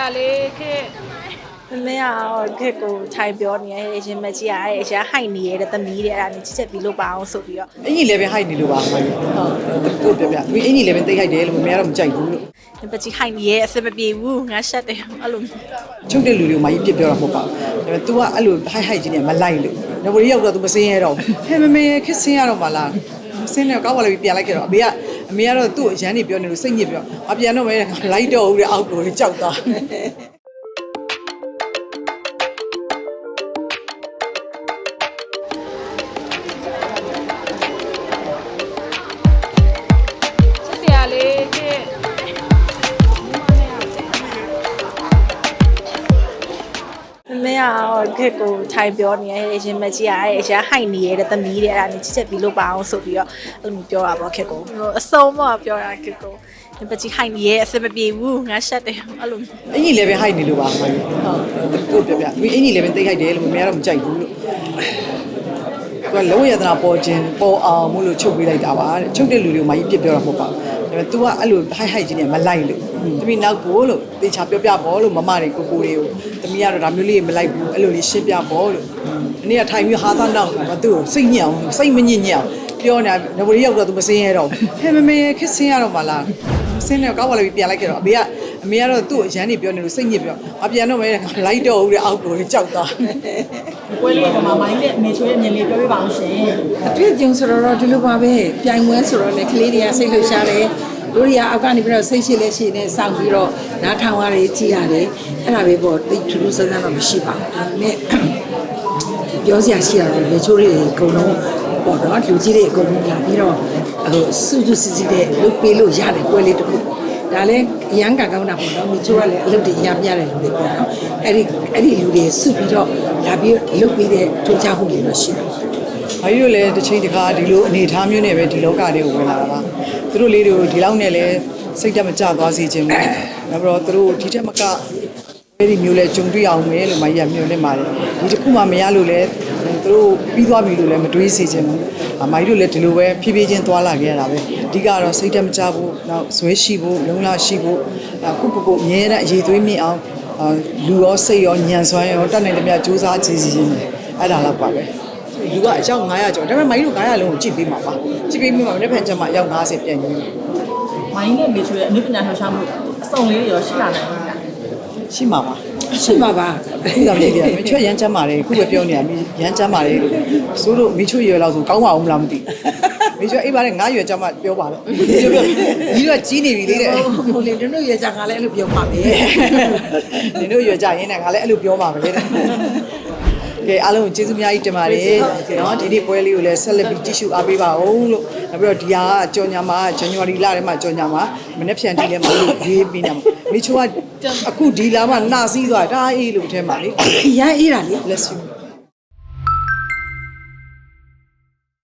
ရာလေးခေတ်မမေကတော့ခက်ကိုထိုင်ပြောနေရရှင်မကြီးရရဲ့ရှာဟိုက်နေရတဲ့သမီးတဲ့အဲ့ဒါနဲ့ချစ်ချက်ပြီးလို့ပါအောင်ဆိုပြီးတော့အင်ကြီးလည်းပဲဟိုက်နေလို့ပါမိုင်းဟုတ်ဟုတ်ပြပြသူအင်ကြီးလည်းပဲတိတ်ဟိုက်တယ်လို့မမေကတော့မကြိုက်ဘူးလို့ဒီပကြီးဟိုက်နေရအစမပြေဘူးငါရှက်တယ်အဲ့လိုချုပ်တဲ့လူတွေကိုမိုင်းပြစ်ပြောတာမဟုတ်ပါဘူးဒါပေမဲ့ तू ကအဲ့လိုဟိုက်ဟိုက်ကြီးနဲ့မလိုက်လို့နဘရီရောက်တော့ तू မစင်းရတော့ဟဲ့မမေခစ်စင်းရတော့မလား မစင်းနေကောက်ပါလေပြန်လိုက်ခဲ့တော့အမေကအမေကတော့သူ့အရန်နေပြောနေလို့စိတ်ညစ်ပြောအပြန်တော့မဲလိုက်တော့ဦးတဲ့အောက်ကိုကြောက်သွား မမေကတော့ခက်ကိုထိုင်ပြောနေရရှင်မကြီးရရဲ့ရှာဟိုက်နေရတဲ့သမီးတဲ့အဲ့ဒါနဲ့ချစ်ချက်ပြီးလို့ပါအောင်ဆိုပြီးတော့အဲ့လိုပြောတာပေါ့ခက်ကိုအစုံတော့ပြောတာခက်ကိုဒီပကြီးဟိုက်နေရအစမပြေဘူးငါရှက်တယ်အဲ့လိုအင်ကြီးလည်းပဲဟိုက်နေလို့ပါမိုင်းဟုတ်ဟုတ်ပြပြသူအင်ကြီးလည်းပဲတိတ်ဟိုက်တယ်လို့မမေကတော့မကြိုက်ဘူးလို့ သူကလုံးဝယတနာပေါ်ခြင်းပေါ်အောင်မို့လို့ချုပ်ပေးလိုက်တာပါတဲ့ချုပ်တဲ့လူတွေကိုမိုင်းပြစ်ပြောတာမဟုတ်ပါဘူးဒါပေမဲ့ तू ကအဲ့လိုဟိုက်ဟိုက်ကြီးနဲ့မလိုက်လို့တမီနောက်ကိုလို့တေချာပြောပြပေါ်လို့မမတွေကိုကိုတွေကိုတမီကတော့ဒါမျိုးလေးမလိုက်ဘူးအဲ့လိုလေးရှင်းပြပေါ်လို့ဒီနေ့ကထိုင်ပြီးဟာသားနောက်တာသူ့ကိုစိတ်ညစ်အောင်စိတ်မညစ်ညစ်အောင်ပြောနေတာနဘရီရောက်တော့ तू မစင်းရတော့ဟဲ့မမေခစ်စင်းရတော့မလား စင်းနေကောက်ပါလေပြန်လိုက်ခဲ့တော့အမေကအမေကတော့သူ့အရန်နေပြောနေလို့စိတ်ညစ်ပြောအပြန်တော့မဲလိုက်တော့ဦးတဲ့အောက်ကိုကြောက်သွားပွဲလေးကမှမိုင်းနဲ့မေချွေးမြင်လေးပြောပြပါအောင်ရှင်အတွေ့အကြုံဆိုတော့ဒီလိုပါပဲပြိုင်ပွဲဆိုတော့လေကလေးတွေကစိတ်လှုပ်ရှားတယ်တို့တွေကအောက်ကနေပြီးတော့စိတ်ရှိလဲရှိနေစောင့်ပြီးတော့နားထောင်ရတယ်ကြည်ရတယ်အဲ့ဒါပဲပေါ့တိတ်ထူးထူးဆန်းဆန်းတော့မရှိပါဘူးဒါပေမဲ့ပြောစရာရှိရတယ်လေချိုးတွေအကုန်လုံး ပေါ့နော်လူကြီးတွေအကုန်လုံးလာပြီးတော့ဟိုစုစုစည်းစည်းတဲ့လုပ်ပေးလို့ရတယ်ပွဲလေးတစ်ခုပေါ့ဒါလည်းအရန်ကကောင်းတာပေါ့နော်မိချိုးကလည်းအလုပ်တွေရပြရတယ်လူတွေပေါ့နော်အဲ့ဒီအဲ့ဒီလူတွေစုပြီးတော့လာပြီးလုပ်ပေးတဲ့ထူးခြားမှုတွေတော့ရှိတယ်။ဘာကြီးတို့လည်းတစ်ချိန်တစ်ခါဒီလိုအနေအထားမျိုးနဲ့ပဲဒီလောကတွေကိုဝင်လာတာပါ။သူတို့လေးတွေကိုဒီလောက်နဲ့လည်းစိတ်တက်မကြသွားစေချင်ဘူး။နောက်ပြီးတော့သူတို့ဒီထက်မကအဲဒီမျိုးလဲကြုံတွေ့အောင်မယ်လို့မကြီးကမျှော်လင့်ပါတယ်။ဒီတစ်ခုမှမရလို့လည်း သူတို့ပြီးသွားပြီလို့လည်းမတွေးစေချင်ဘူး။အမကြီးတို့လည်းဒီလိုပဲဖြည်းဖြည်းချင်းသွားလာခဲ့ရတာပဲ။အဓိကတော့စိတ်တက်မကြဘူး။နောက်ဇွဲရှိဖို့လုံလရှိဖို့အခုကိုကိုအမြဲတမ်းအရေးသွေးမြင့်အောင်အာလူရောစိတ်ရောညံစွမ်းရောတတ်နိုင်တဲ့မြတ်စူးစမ်းကြည့်စီခြင်းတယ်။အဲ့ဒါတော့ပါပဲ။လူကအယောက်900ကျော်ဒါပေမဲ့မိုင်းတို့900လုံးကိုကြည့်ပေးမှာပါကြည့်ပေးမိမှာလည်းဖန်ချက်မှာအယောက်90ပြန်ကြီးမိုင်းနဲ့မေချွေးအနုပညာလှူရှားမှုအစုံလေးတွေရောရှိလာနိုင်တယ်ဗျာရှိမှာပါ ရှိမှာပါခုသာမြည်တယ်မချွတ်ရမ်းချမ်းပါတယ်ခုပဲပြောနေရမရမ်းချမ်းပါတယ်ဆိုလို့မိချွတ်ရွယ်လောက်ဆိုကောင်းပါအောင်မလားမသိမိချွတ်အိမ်ပါနဲ့9ရွယ်ချမ်းမှပြောပါတော့ပြောပြောညီတို့ကကြီးနေပြီလေတဲ့ဟိုလေတို့ရဲ့ကြငါလည်းအဲ့လိုပြောပါမယ်ညီတို့ရွယ်ကြရင်းနဲ့ငါလည်းအဲ့လိုပြောမှာပဲတဲ့ ကဲအားလုံးကိုကျေးဇူးအများကြီးတင်ပါတယ်နော်ဒီနေ့ပွဲလေးကိုလည်း celebrity tissue အားပေးပါအောင်လို့နောက်ပြီးတော့ဒီဟာကကြော်ညာမှာ January လထဲမှာကြော်ညာမှာမနေ့ဖြန်ဒီလည်းမလို့ရေးပြီးနေမှာမိချိုကအခုဒီလာမှာနှာစီးသွားတာအေးလို့ထဲမှာလေရမ်းအေးတာလေ bless you